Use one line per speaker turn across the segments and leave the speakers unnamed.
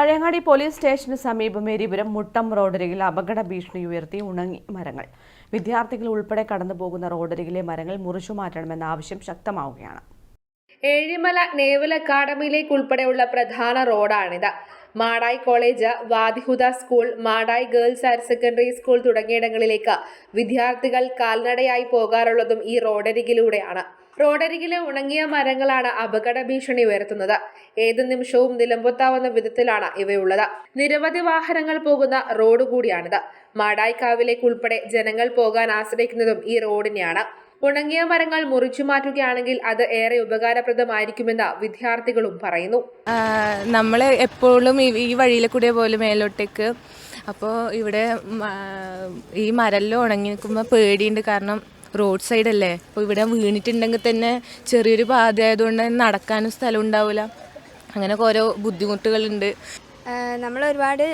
Pazhayangadi police സ്റ്റേഷന് സമീപം എരിപുരം മുട്ടം റോഡരികിൽ അപകട ഭീഷണി ഉയർത്തി ഉണങ്ങി മരങ്ങൾ. വിദ്യാർത്ഥികൾ ഉൾപ്പെടെ കടന്നുപോകുന്ന റോഡരികിലെ മരങ്ങൾ മുറിച്ചു മാറ്റണമെന്ന ആവശ്യം ശക്തമാവുകയാണ്.
ഏഴിമല നേവൽ അക്കാഡമിയിലേക്ക് ഉൾപ്പെടെയുള്ള പ്രധാന റോഡാണിത്. Madayi college Wadihuda school Madayi girls higher secondary school തുടങ്ങിയിടങ്ങളിലേക്ക് വിദ്യാർത്ഥികൾ കാൽനടയായി പോകാറുള്ളതും ഈ റോഡരികിലൂടെയാണ്. റോഡരികിലെ ഉണങ്ങിയ മരങ്ങളാണ് അപകട ഭീഷണി ഉയർത്തുന്നത്. ഏത് നിമിഷവും നിലമ്പൊത്താവുന്ന വിധത്തിലാണ് ഇവയുള്ളത്. നിരവധി വാഹനങ്ങൾ പോകുന്ന റോഡ് കൂടിയാണിത്. മാടായിക്കാവിലേക്ക് ഉൾപ്പെടെ ജനങ്ങൾ പോകാൻ ആശ്രയിക്കുന്നതും ഈ റോഡിനെയാണ്. ഉണങ്ങിയ മരങ്ങൾ മുറിച്ചു മാറ്റുകയാണെങ്കിൽ അത് ഏറെ ഉപകാരപ്രദമായിരിക്കുമെന്ന് വിദ്യാർത്ഥികളും പറയുന്നു.
നമ്മൾ എപ്പോഴും ഈ വഴിയിൽ കൂടെ പോലും മേലോട്ടേക്ക്. അപ്പോൾ ഇവിടെ ഈ മരല്ലോ ഉണങ്ങി നിൽക്കുമ്പോൾ പേടിയുണ്ട്. കാരണം റോഡ് സൈഡ് അല്ലേ? അപ്പോൾ ഇവിടെ വീണിട്ടുണ്ടെങ്കിൽ തന്നെ ചെറിയൊരു പാത ആയതുകൊണ്ട് നടക്കാനും സ്ഥലം ഉണ്ടാവില്ല അങ്ങനെയൊക്കെ ഓരോ ബുദ്ധിമുട്ടുകളുണ്ട്.
നമ്മൾ ഒരുപാട്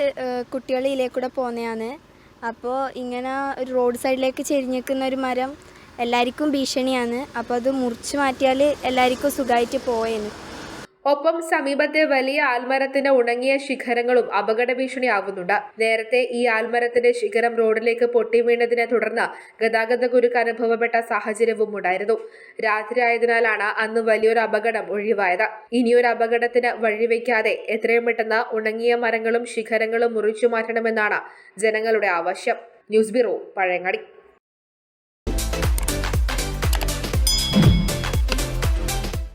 കുട്ടികൾ കൂടെ പോകുന്നതാണ് അപ്പോൾ ഇങ്ങനെ ഒരു റോഡ് സൈഡിലേക്ക് ചെരിഞ്ഞിരിക്കുന്ന ഒരു മരം എല്ലാവർക്കും ഭീഷണിയാണ്. അപ്പോൾ അത് മുറിച്ച് മാറ്റിയാൽ എല്ലാവർക്കും സുഖമായിട്ട് പോയേന്.
ഒപ്പം സമീപത്തെ വലിയ ആൽമരത്തിന്റെ ഉണങ്ങിയ ശിഖരങ്ങളും അപകട ഭീഷണിയാവുന്നുണ്ട്. നേരത്തെ ഈ ആൽമരത്തിന്റെ ശിഖരം റോഡിലേക്ക് പൊട്ടി വീണതിനെ തുടർന്ന് ഗതാഗത കുരുക്ക് അനുഭവപ്പെട്ട സാഹചര്യവും ഉണ്ടായിരുന്നു. രാത്രി ആയതിനാലാണ് അന്ന് വലിയൊരു അപകടം ഒഴിവായത്. ഇനിയൊരു അപകടത്തിന് വഴിവെക്കാതെ എത്രയും പെട്ടെന്ന് ഉണങ്ങിയ മരങ്ങളും ശിഖരങ്ങളും മുറിച്ചു മാറ്റണമെന്നാണ് ജനങ്ങളുടെ ആവശ്യം. News bureau Pazhayangadi.